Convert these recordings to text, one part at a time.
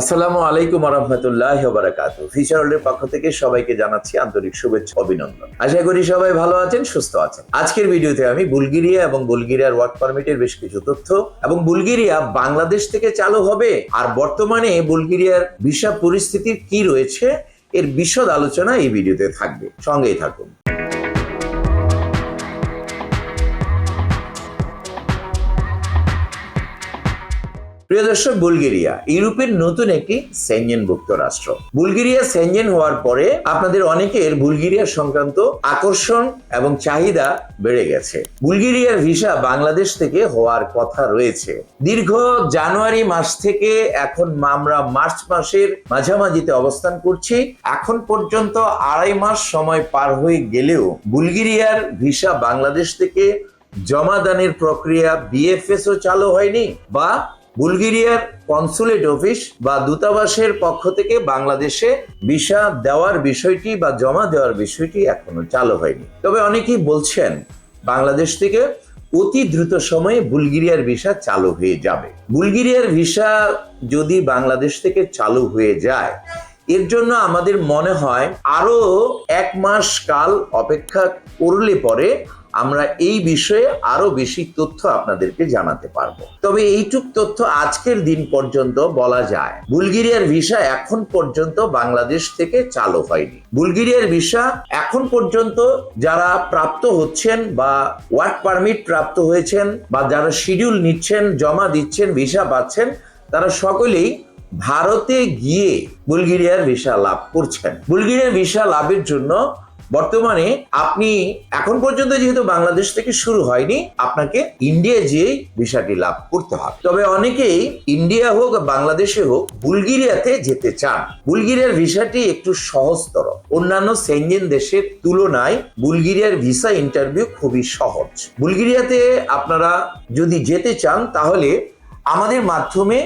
আসসালামু আলাইকুম রহমতুল্লাহ বারাকাতু ওয়ার্ল্ডের পক্ষ থেকে সবাইকে জানাচ্ছি আন্তরিক শুভেচ্ছা অভিনন্দন। আশা করি সবাই ভালো আছেন, সুস্থ আছেন। আজকের ভিডিওতে আমি বুলগেরিয়া এবং বুলগেরিয়ার ওয়ার্ক পারমিটের বেশ কিছু তথ্য এবং বুলগেরিয়া বাংলাদেশ থেকে চালু হবে আর বর্তমানে বুলগেরিয়ার ভিসা পরিস্থিতির কি রয়েছে এর বিশদ আলোচনা এই ভিডিওতে থাকবে। সঙ্গেই থাকুন। প্রিয় দর্শক, বুলগেরিয়া, ইউরোপের নতুন একটি সেঞ্জেনভুক্ত রাষ্ট্র। বুলগেরিয়া সেঞ্জেন হওয়ার পরে আপনাদের অনেকের বুলগেরিয়া সংক্রান্ত আকর্ষণ এবং চাহিদা বেড়ে গেছে। বুলগেরিয়ার ভিসা বাংলাদেশ থেকে হওয়ার কথা রয়েছে। দীর্ঘ জানুয়ারি মাস থেকে এখন আমরা মার্চ মাসের মাঝামাঝিতে অবস্থান করছি। এখন পর্যন্ত আড়াই মাস সময় পার হয়ে গেলেও বুলগেরিয়ার ভিসা বাংলাদেশ থেকে জমাদানের প্রক্রিয়া বিএফএসও চালু হয়নি বা বুলগেরিয়ার কনসুলেট অফিস বা দূতাবাসের পক্ষ থেকে বাংলাদেশে ভিসা দেওয়ার বিষয়টি বা জমা দেওয়ার বিষয়টি এখনও চালু হয়নি। তবে অনেকেই বলছেন, বাংলাদেশ থেকে অতি দ্রুত সময়ে বুলগেরিয়ার ভিসা চালু হয়ে যাবে। বুলগেরিয়ার ভিসা যদি বাংলাদেশ থেকে চালু হয়ে যায়, এর জন্য আমাদের মনে হয় আরও এক মাস কাল অপেক্ষা করলে পরে আমরা এই বিষয়ে আরও বেশি তথ্য আপনাদেরকে জানাতে পারব। তবে এইটুক তথ্য আজকের দিন পর্যন্ত বলা যায়, বুলগেরিয়ার ভিসা এখন পর্যন্ত বাংলাদেশ থেকে চালু হয়নি। বুলগেরিয়ার ভিসা এখন পর্যন্ত যারা প্রাপ্ত হচ্ছেন বা ওয়ার্ক পারমিট প্রাপ্ত হয়েছেন বা যারা শিডিউল নিচ্ছেন, জমা দিচ্ছেন, ভিসা পাচ্ছেন, তারা সকলেই ভারতে গিয়ে বুলগেরিয়ার ভিসা লাভ করছেন। বুলগেরিয়ার ভিসা লাভের জন্য বর্তমানে আপনি এখন পর্যন্ত যেহেতু বাংলাদেশ থেকে শুরু হয়নি, আপনাকে ইন্ডিয়া যেয়েই ভিসাটি লাভ করতে হবে। তবে অনেকেই ইন্ডিয়া হোক বাংলাদেশে হোক বুলগেরিয়াতে যেতে চান। বুলগেরিয়ার ভিসাটি একটু সহজতর। অন্যান্য সেঞ্জেন দেশের তুলনায় বুলগেরিয়ার ভিসা ইন্টারভিউ খুবই সহজ। বুলগেরিয়াতে আপনারা যদি যেতে চান, তাহলে আমাদের মাধ্যমে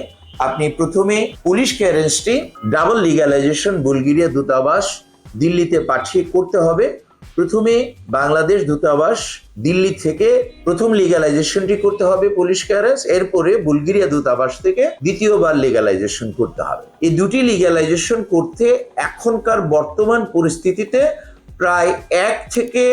আপনি প্রথমে পুলিশ ক্লিয়ারেন্সটি ডাবল লিগালাইজেশন বুলগেরিয়া দূতাবাস দিল্লিতে পাঠিয়ে করতে হবে। প্রথমে বাংলাদেশ দূতাবাস দিল্লি থেকে প্রথম লিগালাইজেশনটি করতে হবে পুলিশ ক্লিয়ারেন্স এরপরে বুলগেরিয়া দূতাবাস থেকে দ্বিতীয়বার লিগালাইজেশন করতে হবে। এই দুটি লিগালাইজেশন করতে এখনকার বর্তমান পরিস্থিতিতে প্রায় এক থেকে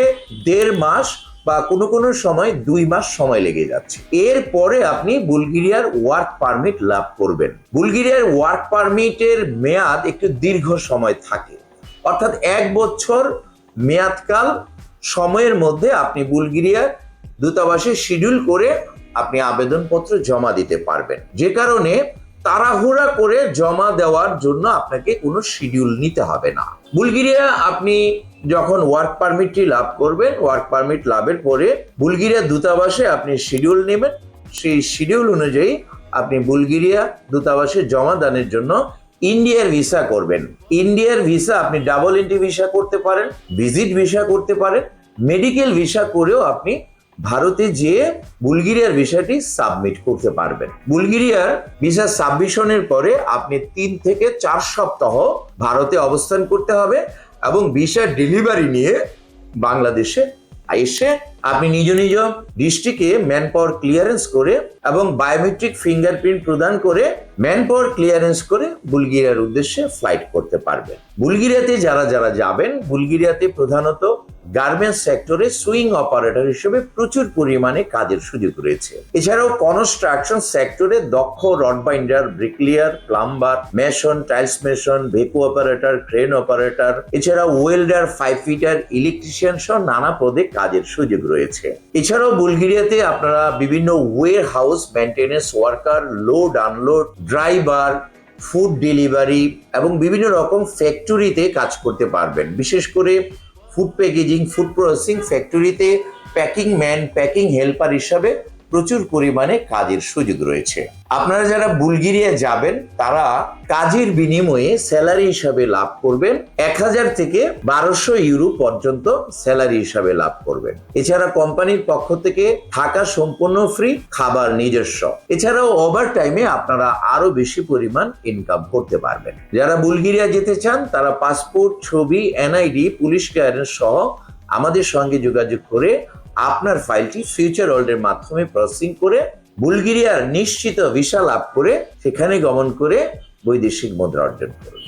দেড় মাস বা কোনো কোনো সময় দুই মাস সময় লেগে যাচ্ছে। এরপরে আপনি বুলগেরিয়ার ওয়ার্ক পারমিট লাভ করবেন। বুলগেরিয়ার ওয়ার্ক পারমিটের মেয়াদ একটু দীর্ঘ সময় থাকে। অর্থাৎ এক বছর মেয়াদকাল সময়ের মধ্যে আপনি বুলগেরিয়ার দূতাবাসে শিডিউল করে আপনি আবেদনপত্র জমা দিতে পারবেন। যে কারণে তাড়াহুড়া করে জমা দেওয়ার জন্য আপনাকে কোনো শিডিউল নিতে হবে না। বুলগেরিয়া আপনি যখন ওয়ার্ক পারমিটটি লাভ করবেন, ওয়ার্ক পারমিট লাভের পরে বুলগেরিয়া দূতাবাসে আপনি শিডিউল নেবেন। সেই শিডিউল অনুযায়ী আপনি বুলগেরিয়া দূতাবাসে জমা দানের জন্য ইন্ডিয়ার ভিসা করবেন। ইন্ডিয়ার ভিসা আপনি ডাবল এন্ট্রি ভিসা করতে পারেন ভিজিট ভিসা করতে পারেন মেডিকেল ভিসা করেও আপনি ভারতে যেয়ে বুলগেরিয়ার ভিসাটি সাবমিট করতে পারবেন। বুলগেরিয়ার ভিসা সাবমিশনের পরে আপনি তিন থেকে চার সপ্তাহ ভারতে অবস্থান করতে হবে এবং ভিসা ডেলিভারি নিয়ে বাংলাদেশে এসে আপনি নিজ নিজ ডিস্ট্রিক্টে ম্যান পাওয়ার ক্লিয়ারেন্স করে এবং বায়োমেট্রিক ফিঙ্গারপ্রিন্ট প্রদান করে ম্যান পাওয়ার ক্লিয়ারেন্স করে বুলগেরিয়ার উদ্দেশ্যে ফ্লাইট করতে পারবেন। বুলগেরিয়াতে যারা যারা যাবেন, বুলগেরিয়াতে প্রধানত গার্মেন্টস সেক্টরে সুইং অপারেটর হিসেবে প্রচুর পরিমাণে কাজের সুযোগ রয়েছে। এছাড়াও কনস্ট্রাকশন সেক্টরে দক্ষ rod binder, bricklayer, plumber, mason, tiles mason ভেকু operator, crane operator এছাড়া ওয়েল্ডার ফাইভ ফিটার ইলেকট্রিশিয়ান সহ নানা পদে কাজের সুযোগ রয়েছে। এছাড়াও বুলগেরিয়াতে আপনারা বিভিন্ন warehouse maintenance worker load unload driver food delivery এবং বিভিন্ন রকম ফ্যাক্টরিতে কাজ করতে পারবেন। বিশেষ করে ফুড প্যাকেজিং ফুড প্রসেসিং ফ্যাক্টরিতে প্যাকিং ম্যান প্যাকিং হেল্পার হিসাবে প্রচুর পরিমাণে কাজের সুযোগ রয়েছে। আপনারা যারা বুলগেরিয়া যাবেন, তারা কাজের বিনিময়ে স্যালারি হিসাবে লাভ করবেন। এক হাজার থেকে বারোশো ইউরো পর্যন্ত স্যালারি হিসাবে লাভ করবেন। এছাড়া কোম্পানির পক্ষ থেকে থাকা সম্পূর্ণ ফ্রি, খাবার নিজস্ব। এছাড়াও ওভার টাইমে আপনারা আরও বেশি পরিমাণ ইনকাম করতে পারবেন। যারা বুলগেরিয়া যেতে চান, তারা পাসপোর্ট, ছবি, এনআইডি, পুলিশ ক্লিয়ারেন্স সহ আমাদের সঙ্গে যোগাযোগ করে আপনার ফাইলটি ফিউচার ওয়ার্ল্ডের মাধ্যমে প্রসেসিং করে বুলগেরিয়ার নিশ্চিত ভিসা লাভ করে সেখানে গমন করে বৈদেশিক মুদ্রা অর্জন করুন।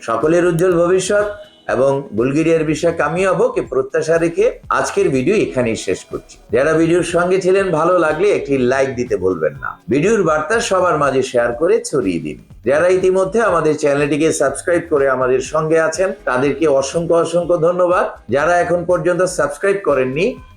সকলের উজ্জ্বল ভবিষ্যৎ এবং বুলগেরিয়ার বিষয়ে কামিয়াব কে প্রত্যাশা রেখে আজকের ভিডিও এখানেই শেষ করছি। যারা ভিডিওর সঙ্গে ছিলেন, ভালো লাগলে একটি লাইক দিতে ভুলবেন না। ভিডিওর বার্তা সবার মাঝে শেয়ার করে ছড়িয়ে দিন। যারা ইতিমধ্যে আমাদের চ্যানেলটিকে সাবস্ক্রাইব করে আমাদের সঙ্গে আছেন, তাদেরকে অসংখ্য অসংখ্য ধন্যবাদ। যারা এখন পর্যন্ত সাবস্ক্রাইব করেননি